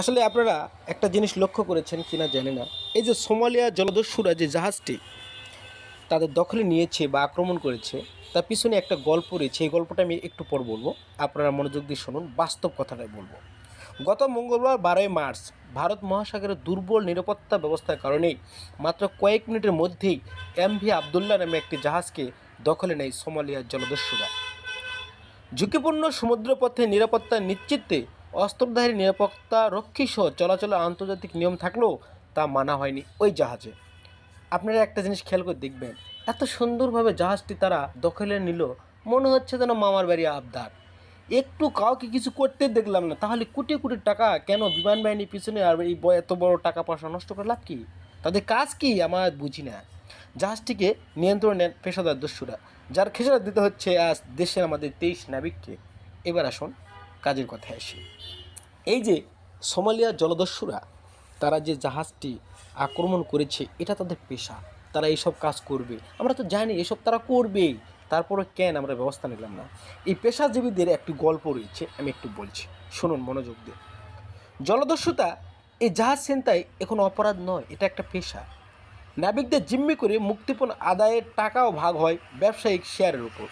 আসলে আপনারা একটা জিনিস লক্ষ্য করেছেন কিনা জানি না। এই যে সোমালিয়া জলদস্যুরা যে জাহাজটি তাদের দখলে নিয়েছে বা আক্রমণ করেছে, তার পিছনে একটা গল্প রয়েছে। এই গল্পটা আমি একটু পর বলব। আপনারা মনোযোগ দিয়ে শুনুন, বাস্তব কথাটাই বলব। গত মঙ্গলবার বারোই মার্চ ভারত মহাসাগরের দুর্বল নিরাপত্তা ব্যবস্থার কারণেই মাত্র কয়েক মিনিটের মধ্যেই এম ভি আবদুল্লাহ নামে একটি জাহাজকে দখলে নেয় সোমালিয়ার জলদস্যুরা। ঝুঁকিপূর্ণ সমুদ্রপথে নিরাপত্তা নিশ্চিতে অস্ত্রধারী নিরাপত্তা রক্ষী সহ চলাচলের আন্তর্জাতিক নিয়ম থাকলেও তা মানা হয়নি ওই জাহাজে। আপনারা একটা জিনিস খেয়াল করে দেখবেন, এত সুন্দরভাবে জাহাজটি তারা দখলে নিল, মনে হচ্ছে যেন মামার বাড়ি আবদার। একটু কাউকে কিছু করতে দেখলাম না, তাহলে কোটি কোটি টাকা কেন বিমান বাহিনীর পিছনে আর এই এত বড় টাকা পয়সা নষ্ট করে লাভ কি? তাদের কাজ কি? আমার বুঝি না। জাহাজটিকে নিয়ন্ত্রণ নেন পেশাদার দস্যুরা, যার খেসারত দিতে হচ্ছে আজ দেশের আমাদের তেইশ নাবিককে। এবার আসুন কাজের কথায় আসি। এই যে সোমালিয়া জলদস্যুরা, তারা যে জাহাজটি আক্রমণ করেছে, এটা তাদের পেশা। তারা এইসব কাজ করবে। আমরা তো জানি এসব তারা করবেই। তারপরে কেন আমরা ব্যবস্থা নিলাম না? এই পেশাজীবীদের একটি গল্প রয়েছে, আমি একটু বলছি। শুনুন মনোযোগ দিয়ে। জলদস্যুতা এই জাহাজ ছিনতাই এখন অপরাধ নয়, এটা একটা পেশা। নাবিকদের জিম্মি করে মুক্তিপণ আদায়ের টাকাও ভাগ হয় ব্যবসায়িক শেয়ারের উপর।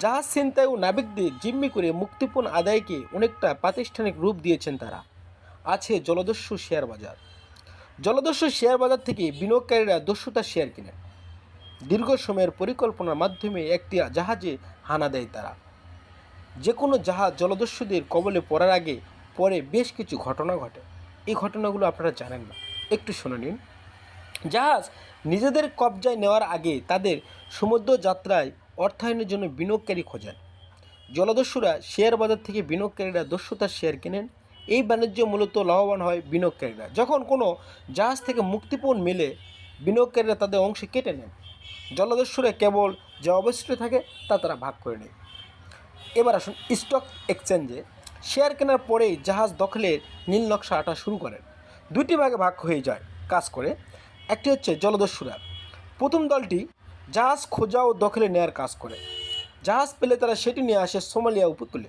জাহাজ ছিনতাই ও নাবিকদের জিম্মি করে মুক্তিপণ আদায়কে অনেকটা প্রাতিষ্ঠানিক রূপ দিয়েছেন তারা। আছে জলদস্যু শেয়ার বাজার। জলদস্যু শেয়ার বাজার থেকে বিনিয়োগকারীরা দস্যুতা শেয়ার কেনেন। দীর্ঘ সময়ের পরিকল্পনার মাধ্যমে একটি জাহাজে হানা দেয় তারা। যে কোনো জাহাজ জলদস্যুদের কবলে পড়ার আগে পরে বেশ কিছু ঘটনা ঘটে। এই ঘটনাগুলো আপনারা জানেন না। একটু শুনে নিন। জাহাজ নিজেদের কবজায় নেওয়ার আগে তাদের সমুদ্র যাত্রায় অর্থায়নের জন্য বিনিয়োগকারী খোঁজেন। জলদস্যুরা শেয়ার বাজার থেকে বিনিয়োগকারীরা দস্যুতার শেয়ার কেনেন, এই বাণিজ্য মূলত লাভবান হয় বিনিয়োগকারীরা। যখন কোনো জাহাজ থেকে মুক্তিপণ মেলে, বিনিয়োগকারীরা তাদের অংশ কেটে নেন। জলদস্যুরা কেবল যা অবশিষ্ট থাকে তা তারা ভাগ করে নেয়। এবার আসুন স্টক এক্সচেঞ্জে। শেয়ার কেনার পরেই জাহাজ দখলের নীল নকশা আটা শুরু করেন। দুটি ভাগে ভাগ হয়ে যায় কাজ করে। একটি হচ্ছে জলদস্যুরা। প্রথম দলটি জাহাজ খোঁজা ও দখলে নেয়ার কাজ করে। জাহাজ পেলে তারা সেটি নিয়ে আসে সোমালিয়া উপকূলে।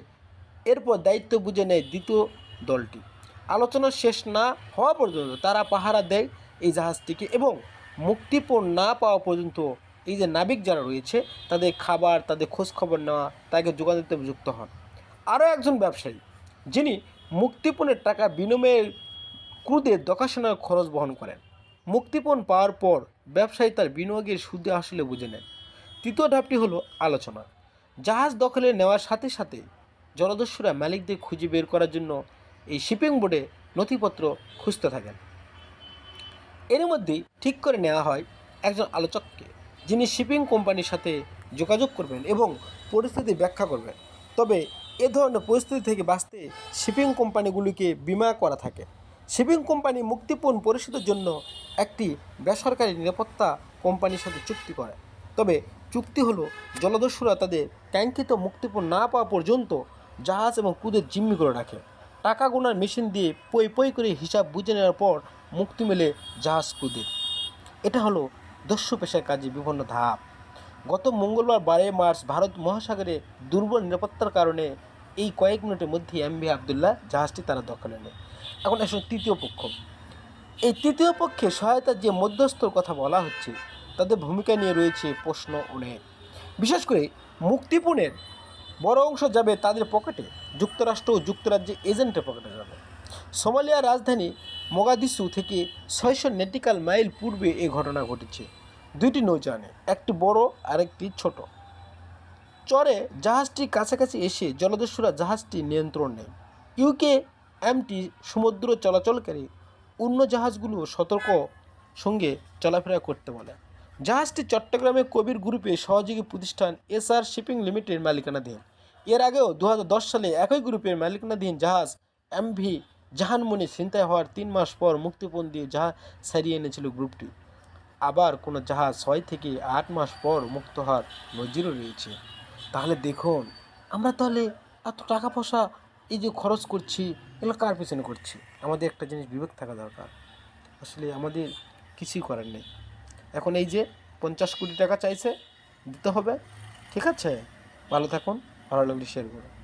এরপর দায়িত্ব বুঝে নেয় দ্বিতীয় দলটি। আলোচনা শেষ না হওয়া পর্যন্ত তারা পাহারা দেয় এই জাহাজটিকে এবং মুক্তিপণ না পাওয়া পর্যন্ত এই যে নাবিক যারা রয়েছে, তাদের খাবার, তাদের খোঁজখবর নেওয়া তাকে যোগান দিতে যুক্ত হন। আরও একজন ব্যবসায়ী, যিনি মুক্তিপণের টাকা বিনিময়ের ক্রুদের দেখাশোনার খরচ বহন করেন। মুক্তিপণ পাওয়ার পর ব্যবসায়ী তার বিনিয়োগের সুদে আসলে বুঝে নেন। তৃতীয় ধাপটি হলো আলোচনা। জাহাজ দখলে নেওয়ার সাথে সাথে জলদস্যুরা মালিকদের খুঁজে বের করার জন্য এই শিপিং বোর্ডে নথিপত্র খুঁজতে থাকেন। এর মধ্যেই ঠিক করে নেওয়া হয় একজন আলোচককে, যিনি শিপিং কোম্পানির সাথে যোগাযোগ করবেন এবং পরিস্থিতি ব্যাখ্যা করবেন। তবে এ ধরনের পরিস্থিতি থেকে বাঁচতে শিপিং কোম্পানিগুলিকে বিমা করা থাকে। শিপিং কোম্পানি মুক্তিপণ পরিশোধের জন্য একটি বেসরকারি নিরাপত্তা কোম্পানির সাথে চুক্তি করে। তবে চুক্তি হলো, জলদস্যুরা তাদের ট্যাঙ্কিত মুক্তিপণ না পাওয়া পর্যন্ত জাহাজ এবং কুদের জিম্মি করে রাখে। টাকা গোনার মেশিন দিয়ে পই পই করে হিসাব বুঝে নেওয়ার পর মুক্তি মেলে জাহাজ কুদের। এটা হলো দস্যু পেশার কাজে বিভিন্ন ধাপ। গত মঙ্গলবার বারোই মার্চ ভারত মহাসাগরে দুর্বল নিরাপত্তার কারণে এই কয়েক মিনিটের মধ্যেই এমভি আবদুল্লাহ জাহাজটি তারা দখলে নেয়। এখন আসলে তৃতীয় পক্ষ। এই তৃতীয় পক্ষে সহায়তার যে মধ্যস্থর কথা বলা হচ্ছে, তাদের ভূমিকা নিয়ে রয়েছে প্রশ্ন অনেক বিশেষ করে মুক্তিপণের বড় অংশ যাবে তাদের পকেটে, যুক্তরাষ্ট্র ও যুক্তরাজ্যে এজেন্টের পকেটে যাবে। সোমালিয়ার রাজধানী মোগাদিসু থেকে ছয়শো নেটিক্যাল মাইল পূর্বে এই ঘটনা ঘটেছে। দুইটি নৌযানে, একটি বড় আর একটি ছোট। চরে জাহাজটি কাছাকাছি এসে জলদস্যুরা জাহাজটি নিয়ন্ত্রণ। নেয় ইউকে এমটি সমুদ্র চলাচলকারী অন্য জাহাজগুলো সতর্ক সঙ্গে চলাফেরা করতে বলে। জাহাজটি চট্টগ্রামে কবির গ্রুপে সহযোগী প্রতিষ্ঠান এসআর শিপিং লিমিটেড মালিকানাধীন। এর আগেও দু হাজার দশ সালে একই গ্রুপের মালিকানাধীন জাহাজ এমভি জাহানমণি ছিনতাই হওয়ার তিন মাস পর মুক্তিপণ দিয়ে জাহাজ সারিয়ে এনেছিল গ্রুপটি। আবার কোনো জাহাজ ছয় থেকে আট মাস পর মুক্ত হওয়ার নজিরও রয়েছে। তাহলে দেখুন, আমরা তাহলে এত টাকা পয়সা এই যে খরচ করছি এগুলো কার পেছনে করছি, আমাদের একটা জিনিস বিবেক থাকা দরকার। আসলে আমাদের কিছুই করার নেই। এখন এই যে পঞ্চাশ কোটি টাকা চাইছে, দিতে হবে। ঠিক আছে? ভালো থাকুন। ভালো লাগলে শেয়ার করুন।